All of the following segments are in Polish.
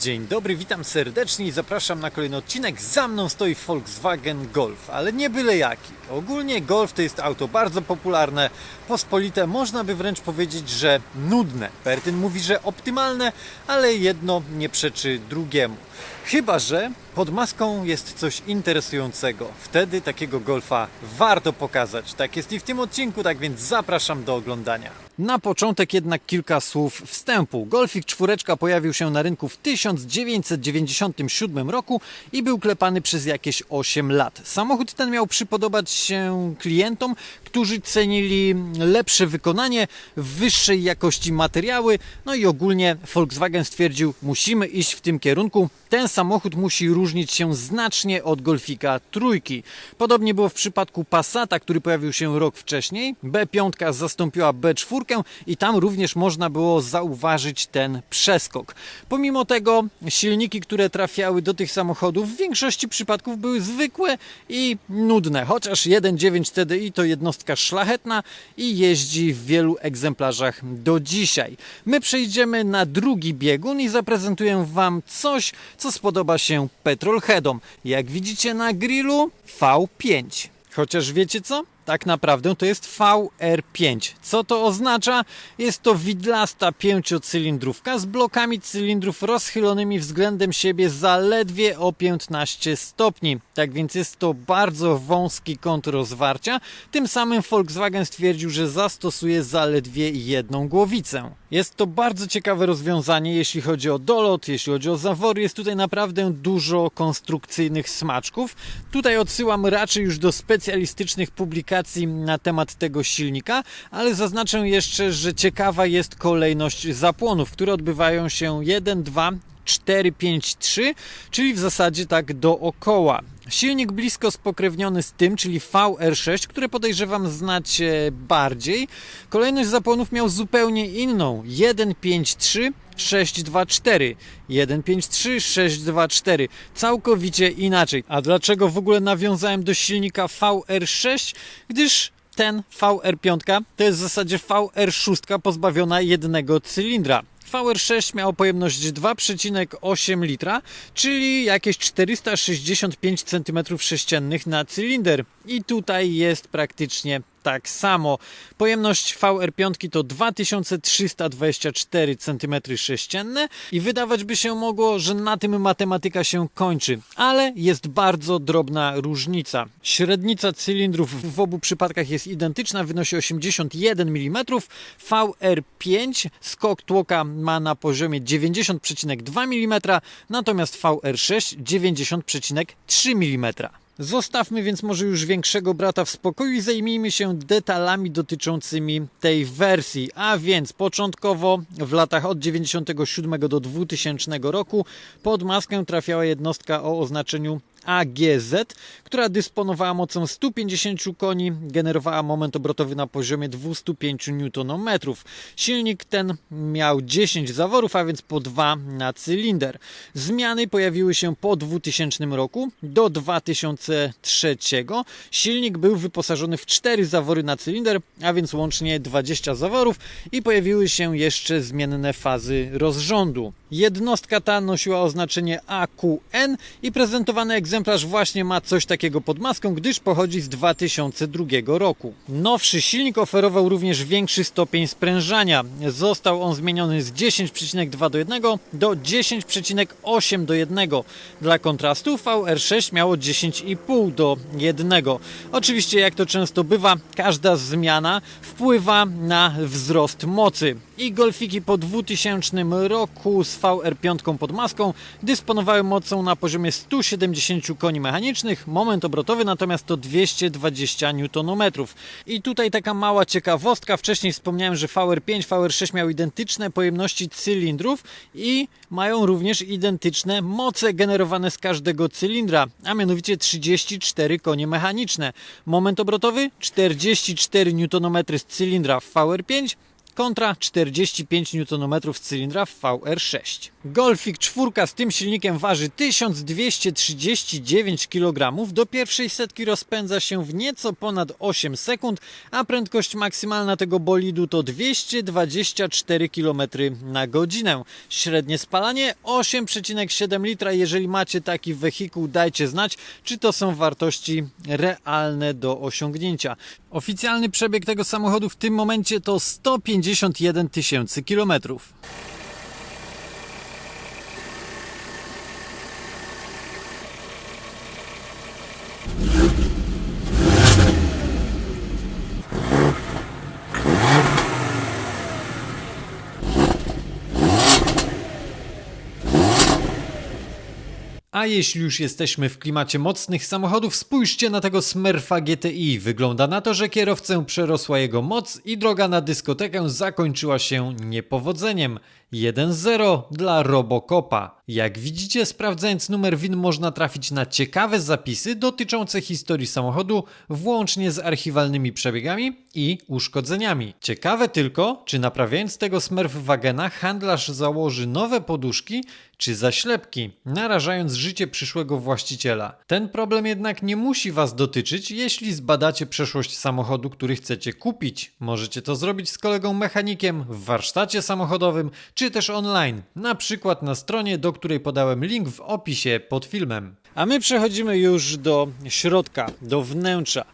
Dzień dobry, witam serdecznie i zapraszam na kolejny odcinek. Za mną stoi Volkswagen Golf, ale nie byle jaki. Ogólnie Golf to jest auto bardzo popularne, pospolite, można by wręcz powiedzieć, że nudne. Pertyn mówi, że optymalne, ale jedno nie przeczy drugiemu. Chyba, że pod maską jest coś interesującego. Wtedy takiego Golfa warto pokazać. Tak jest i w tym odcinku, tak więc zapraszam do oglądania. Na początek jednak kilka słów wstępu. Golfik 4 pojawił się na rynku w 1997 roku i był klepany przez jakieś 8 lat. Samochód ten miał przypodobać się klientom, którzy cenili lepsze wykonanie, wyższej jakości materiały, no i ogólnie Volkswagen stwierdził, musimy iść w tym kierunku. Ten samochód musi różnić się znacznie od Golfika trójki. Podobnie było w przypadku Passata, który pojawił się rok wcześniej. B5 zastąpiła B4 i tam również można było zauważyć ten przeskok. Pomimo tego silniki, które trafiały do tych samochodów w większości przypadków były zwykłe i nudne, chociaż 1.9 TDI to jednostka szlachetna i jeździ w wielu egzemplarzach do dzisiaj. My przejdziemy na drugi biegun i zaprezentuję Wam coś, co spodoba się petrolheadom. Jak widzicie na grillu V5. Chociaż wiecie co? Tak naprawdę to jest VR5. Co to oznacza? Jest to widlasta pięciocylindrówka z blokami cylindrów rozchylonymi względem siebie zaledwie o 15 stopni. Tak więc jest to bardzo wąski kąt rozwarcia. Tym samym Volkswagen stwierdził, że zastosuje zaledwie jedną głowicę. Jest to bardzo ciekawe rozwiązanie, jeśli chodzi o dolot, jeśli chodzi o zawory. Jest tutaj naprawdę dużo konstrukcyjnych smaczków. Tutaj odsyłam raczej już do specjalistycznych publikacji na temat tego silnika, ale zaznaczę jeszcze, że ciekawa jest kolejność zapłonów, które odbywają się 1, 2, 4, 5, 3, czyli w zasadzie tak dookoła. Silnik blisko spokrewniony z tym, czyli VR6, które podejrzewam znacie bardziej. Kolejność zapłonów miał zupełnie inną. 1, 5, 3, 6, 2, 4. 1, 5, 3, 6, 2, 4. Całkowicie inaczej. A dlaczego w ogóle nawiązałem do silnika VR6? Gdyż ten VR5 to jest w zasadzie VR6 pozbawiona jednego cylindra. VR6 miało pojemność 2,8 litra, czyli jakieś 465 cm3 na cylinder. I tutaj jest praktycznie tak samo. Pojemność VR5 to 2324 cm3 i wydawać by się mogło, że na tym matematyka się kończy, ale jest bardzo drobna różnica. Średnica cylindrów w obu przypadkach jest identyczna, wynosi 81 mm. VR5 skok tłoka ma na poziomie 90,2 mm, natomiast VR6 90,3 mm. Zostawmy więc może już większego brata w spokoju i zajmijmy się detalami dotyczącymi tej wersji. A więc początkowo w latach od 97 do 2000 roku pod maskę trafiała jednostka o oznaczeniu AGZ, która dysponowała mocą 150 koni, generowała moment obrotowy na poziomie 205 Nm. Silnik ten miał 10 zaworów, a więc po 2 na cylinder. Zmiany pojawiły się po 2000 roku do 2003. Silnik był wyposażony w 4 zawory na cylinder, a więc łącznie 20 zaworów i pojawiły się jeszcze zmienne fazy rozrządu. Jednostka ta nosiła oznaczenie AQN i prezentowany egzemplarz właśnie ma coś takiego pod maską, gdyż pochodzi z 2002 roku. Nowszy silnik oferował również większy stopień sprężania. Został on zmieniony z 10,2 do 1 do 10,8 do 1. Dla kontrastu VR6 miało 10,5 do 1. Oczywiście jak to często bywa, każda zmiana wpływa na wzrost mocy. I golfiki po 2000 roku z VR5 pod maską dysponowały mocą na poziomie 170 koni mechanicznych, moment obrotowy natomiast to 220 Nm. I tutaj taka mała ciekawostka, wcześniej wspomniałem, że VR5, VR6 miały identyczne pojemności cylindrów i mają również identyczne moce generowane z każdego cylindra, a mianowicie 34 konie mechaniczne. Moment obrotowy 44 Nm z cylindra w VR5, kontra 45 Nm cylindra w VR6. Golfik 4 z tym silnikiem waży 1239 kg. Do pierwszej setki rozpędza się w nieco ponad 8 sekund, a prędkość maksymalna tego bolidu to 224 km na godzinę. Średnie spalanie 8,7 litra. Jeżeli macie taki wehikuł, dajcie znać, czy to są wartości realne do osiągnięcia. Oficjalny przebieg tego samochodu w tym momencie to 151 tysięcy kilometrów. A jeśli już jesteśmy w klimacie mocnych samochodów, spójrzcie na tego Smurfa GTI. Wygląda na to, że kierowcę przerosła jego moc i droga na dyskotekę zakończyła się niepowodzeniem. 1-0 dla Robocopa. Jak widzicie, sprawdzając numer win można trafić na ciekawe zapisy dotyczące historii samochodu, włącznie z archiwalnymi przebiegami i uszkodzeniami. Ciekawe tylko, czy naprawiając tego Smurfwagena handlarz założy nowe poduszki czy zaślepki, narażając życie przyszłego właściciela. Ten problem jednak nie musi Was dotyczyć, jeśli zbadacie przeszłość samochodu, który chcecie kupić. Możecie to zrobić z kolegą mechanikiem w warsztacie samochodowym, czy też online, na przykład na stronie, do której podałem link w opisie pod filmem. A my przechodzimy już do środka, do wnętrza.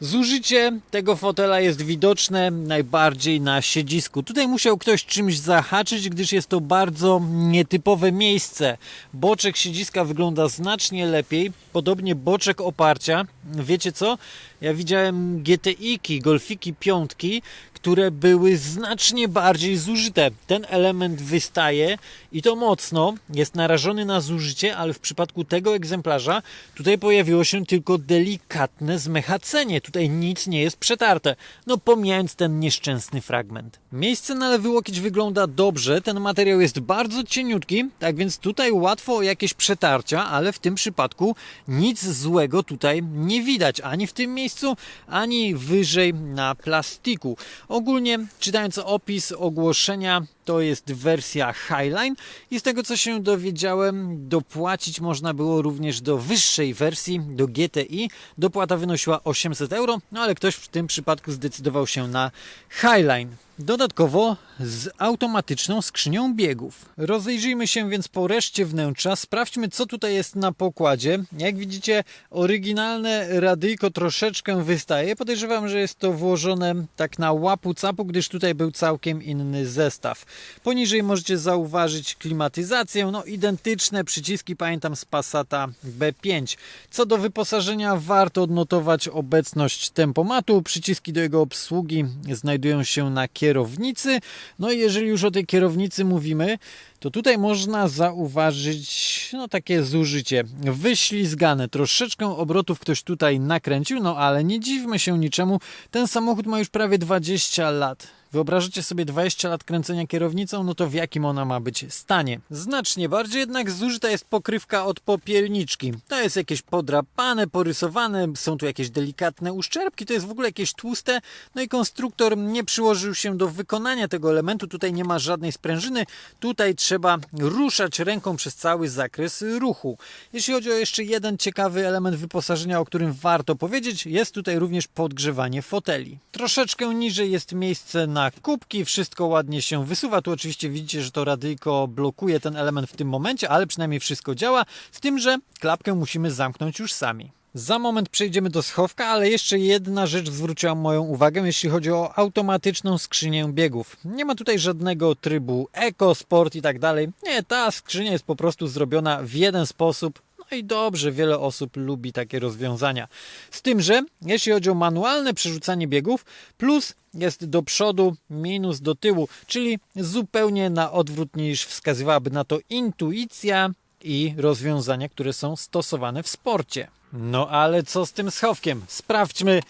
Zużycie tego fotela jest widoczne najbardziej na siedzisku. Tutaj musiał ktoś czymś zahaczyć, gdyż jest to bardzo nietypowe miejsce. Boczek siedziska wygląda znacznie lepiej, podobnie boczek oparcia. Wiecie co? Ja widziałem GTI-ki, Golfiki piątki, które były znacznie bardziej zużyte. Ten element wystaje i to mocno, jest narażony na zużycie, ale w przypadku tego egzemplarza tutaj pojawiło się tylko delikatne zmechacenie. Tutaj nic nie jest przetarte. No pomijając ten nieszczęsny fragment. Miejsce na lewy łokieć wygląda dobrze, ten materiał jest bardzo cieniutki, tak więc tutaj łatwo o jakieś przetarcia, ale w tym przypadku nic złego tutaj nie widać, ani w tym miejscu, ani wyżej na plastiku. Ogólnie czytając opis ogłoszenia, to jest wersja Highline i z tego co się dowiedziałem, dopłacić można było również do wyższej wersji, do GTI. Dopłata wynosiła 800 euro, no ale ktoś w tym przypadku zdecydował się na Highline. Dodatkowo z automatyczną skrzynią biegów. Rozejrzyjmy się więc po reszcie wnętrza, sprawdźmy co tutaj jest na pokładzie. Jak widzicie, oryginalne radyjko troszeczkę wystaje. Podejrzewam, że jest to włożone tak na łapu capu, gdyż tutaj był całkiem inny zestaw. Poniżej możecie zauważyć klimatyzację, no identyczne przyciski pamiętam z Passata B5. Co do wyposażenia warto odnotować obecność tempomatu. Przyciski do jego obsługi znajdują się na kierownicy. No i jeżeli już o tej kierownicy mówimy, to tutaj można zauważyć no, takie zużycie. Wyślizgane, troszeczkę obrotów ktoś tutaj nakręcił, no ale nie dziwmy się niczemu. Ten samochód ma już prawie 20 lat. Wyobrażacie sobie 20 lat kręcenia kierownicą, no to w jakim ona ma być stanie? Znacznie bardziej jednak zużyta jest pokrywka od popielniczki. To jest jakieś podrapane, porysowane, są tu jakieś delikatne uszczerbki, to jest w ogóle jakieś tłuste. No i konstruktor nie przyłożył się do wykonania tego elementu, tutaj nie ma żadnej sprężyny, tutaj trzeba ruszać ręką przez cały zakres ruchu. Jeśli chodzi o jeszcze jeden ciekawy element wyposażenia, o którym warto powiedzieć, jest tutaj również podgrzewanie foteli. Troszeczkę niżej jest miejsce na kubki, wszystko ładnie się wysuwa. Tu oczywiście widzicie, że to radyjko blokuje ten element w tym momencie, ale przynajmniej wszystko działa, z tym, że klapkę musimy zamknąć już sami. Za moment przejdziemy do schowka, ale jeszcze jedna rzecz zwróciła moją uwagę, jeśli chodzi o automatyczną skrzynię biegów. Nie ma tutaj żadnego trybu Eco, Sport i tak dalej. Nie, ta skrzynia jest po prostu zrobiona w jeden sposób, no i dobrze, wiele osób lubi takie rozwiązania. Z tym, że jeśli chodzi o manualne przerzucanie biegów, plus jest do przodu, minus do tyłu, czyli zupełnie na odwrót niż wskazywałaby na to intuicja i rozwiązania, które są stosowane w sporcie. No ale co z tym schowkiem? Sprawdźmy,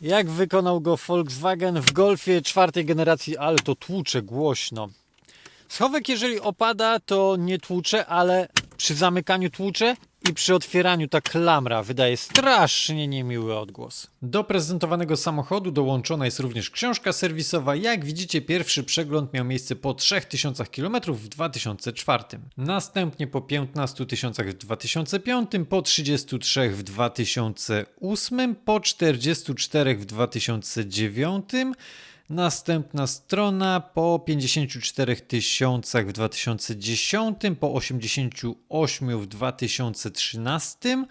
jak wykonał go Volkswagen w Golfie czwartej generacji, ale to tłucze głośno. Schowek, jeżeli opada, to nie tłucze, ale przy zamykaniu tłucze i przy otwieraniu ta klamra wydaje strasznie niemiły odgłos. Do prezentowanego samochodu dołączona jest również książka serwisowa. Jak widzicie, pierwszy przegląd miał miejsce po 3000 km w 2004. Następnie po 15 tysiącach w 2005, po 33 w 2008, po 44 w 2009. Następna strona po 54 tysiącach w 2010, po 88 w 2013,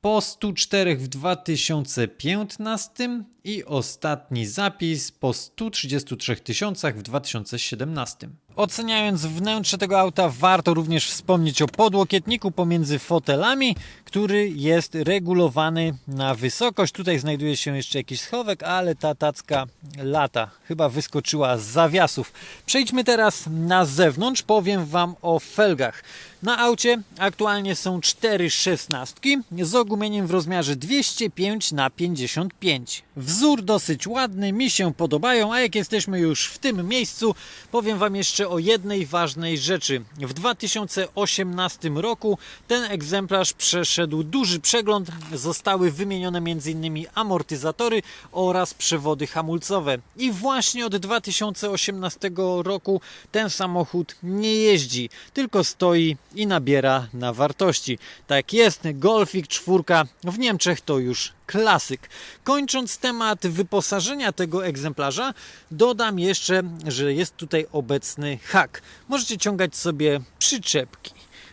po 104 w 2015 i ostatni zapis po 133 tysiącach w 2017. Oceniając wnętrze tego auta, warto również wspomnieć o podłokietniku pomiędzy fotelami, który jest regulowany na wysokość. Tutaj znajduje się jeszcze jakiś schowek, ale ta tacka lata chyba wyskoczyła z zawiasów. Przejdźmy teraz na zewnątrz. Powiem Wam o felgach. Na aucie aktualnie są cztery szesnastki z ogumieniem w rozmiarze 205 na 55. Wzór dosyć ładny, mi się podobają, a jak jesteśmy już w tym miejscu, powiem Wam jeszcze o jednej ważnej rzeczy. W 2018 roku ten egzemplarz przeszedł duży przegląd, zostały wymienione m.in. amortyzatory oraz przewody hamulcowe. I właśnie od 2018 roku ten samochód nie jeździ, tylko stoi i nabiera na wartości. Tak jest, Golfik 4 w Niemczech to już klasyk. Kończąc temat wyposażenia tego egzemplarza, dodam jeszcze, że jest tutaj obecny hak. Możecie ciągać sobie przyczepki.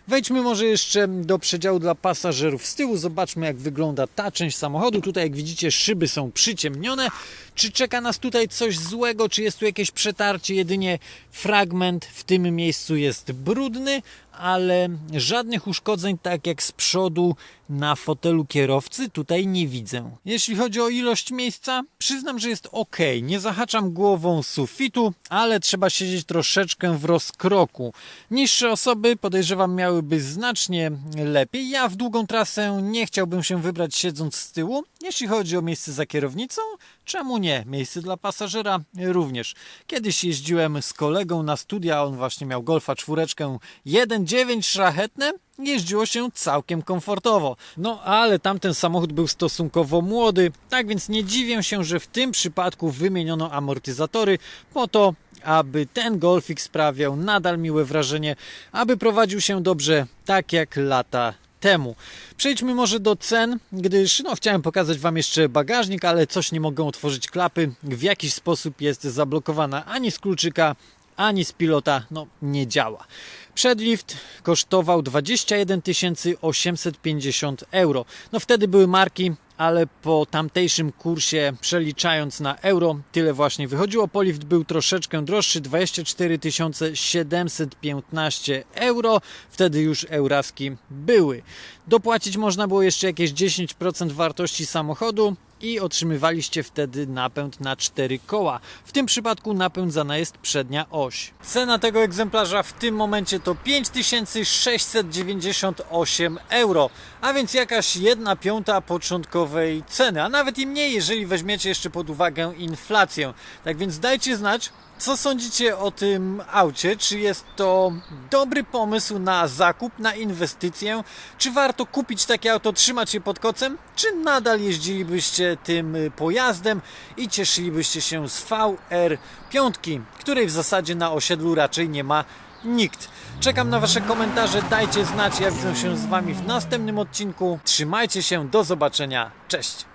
Wejdźmy może jeszcze do przedziału dla pasażerów z tyłu. Zobaczmy, jak wygląda ta część samochodu. Tutaj, jak widzicie, szyby są przyciemnione. Czy czeka nas tutaj coś złego? Czy jest tu jakieś przetarcie? Jedynie fragment w tym miejscu jest brudny, ale żadnych uszkodzeń, tak jak z przodu na fotelu kierowcy, tutaj nie widzę. Jeśli chodzi o ilość miejsca, przyznam, że jest ok. Nie zahaczam głową sufitu, ale trzeba siedzieć troszeczkę w rozkroku. Niższe osoby podejrzewam miałyby znacznie lepiej. Ja w długą trasę nie chciałbym się wybrać siedząc z tyłu. Jeśli chodzi o miejsce za kierownicą, czemu nie? Miejsce dla pasażera również. Kiedyś jeździłem z kolegą na studia, on właśnie miał Golfa czwóreczkę 1.9 szlachetne. Jeździło się całkiem komfortowo. No ale tamten samochód był stosunkowo młody, tak więc nie dziwię się, że w tym przypadku wymieniono amortyzatory po to, aby ten Golfik sprawiał nadal miłe wrażenie, aby prowadził się dobrze, tak jak lata temu. Przejdźmy może do cen, gdyż no, chciałem pokazać Wam jeszcze bagażnik, ale coś nie mogę otworzyć klapy. W jakiś sposób jest zablokowana ani z kluczyka, ani z pilota, no nie działa. Przedlift kosztował 21 850 euro. No wtedy były marki, ale po tamtejszym kursie przeliczając na euro, tyle właśnie wychodziło. Polift był troszeczkę droższy, 24 715 euro. Wtedy już euraski były. Dopłacić można było jeszcze jakieś 10% wartości samochodu i otrzymywaliście wtedy napęd na 4 koła. W tym przypadku napędzana jest przednia oś. Cena tego egzemplarza w tym momencie to 5698 euro, a więc jakaś 1 piąta początkowej ceny, a nawet i mniej, jeżeli weźmiecie jeszcze pod uwagę inflację. Tak więc dajcie znać, co sądzicie o tym aucie? Czy jest to dobry pomysł na zakup, na inwestycję? Czy warto kupić takie auto, trzymać je pod kocem? Czy nadal jeździlibyście tym pojazdem i cieszylibyście się z VR5, której w zasadzie na osiedlu raczej nie ma nikt. Czekam na Wasze komentarze, dajcie znać, ja widzę się z Wami w następnym odcinku. Trzymajcie się, do zobaczenia, cześć!